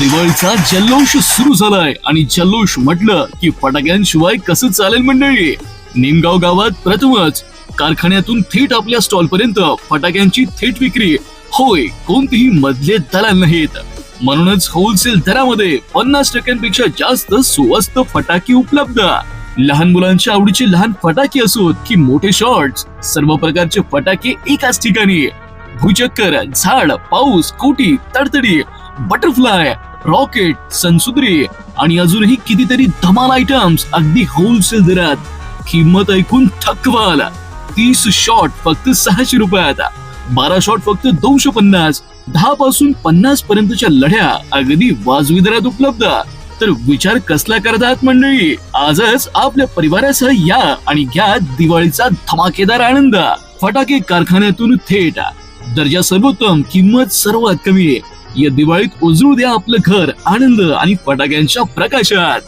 दिवाळीचा जल्लोष सुरू झालाय आणि जल्लोष म्हटलं की फटाक्यांशिवाय कसं चालेल मंडळी? निमगाव गावात प्रथमच कारखान्यातून थेट आपल्या स्टॉल पर्यंत फटाक्यांची थेट विक्री. होय कोणतीही मधले दलाल नाहीत. म्हणूनच होलसेल दरामध्ये पन्नास टक्क्यांपेक्षा जास्त स्वस्त फटाके उपलब्ध. लहान मुलांच्या आवडीचे लहान फटाके असोत की मोठे शॉर्ट्स सर्व प्रकारचे फटाके एकाच ठिकाणी. भूचक्कर झाड पाऊस कोटी तडतडी बटरफ्लाय रॉकेट सनसुद्री आणि अजूनही कितीतरी धमाल आयटम्स अगदी होलसेल दरात. किंमत ऐकून थक्क आला. तीस शॉट फक्त सहाशे रुपयात बारा शॉट फक्त दोनशे पन्नास. दहा पासून पन्नास पर्यंतच्या लढ्या अगदी वाजवी दरात उपलब्ध. तर विचार कसला करतात मंडळी? आजच आपल्या परिवारासह या आणि घ्या दिवाळीचा धमाकेदार आनंद. फटाके कारखान्यातून थेट. दर्जा सर्वोत्तम किंमत सर्वात कमी. या दिवाळीत उजळू द्या आपलं घर आनंद आणि फटाक्यांच्या प्रकाशात.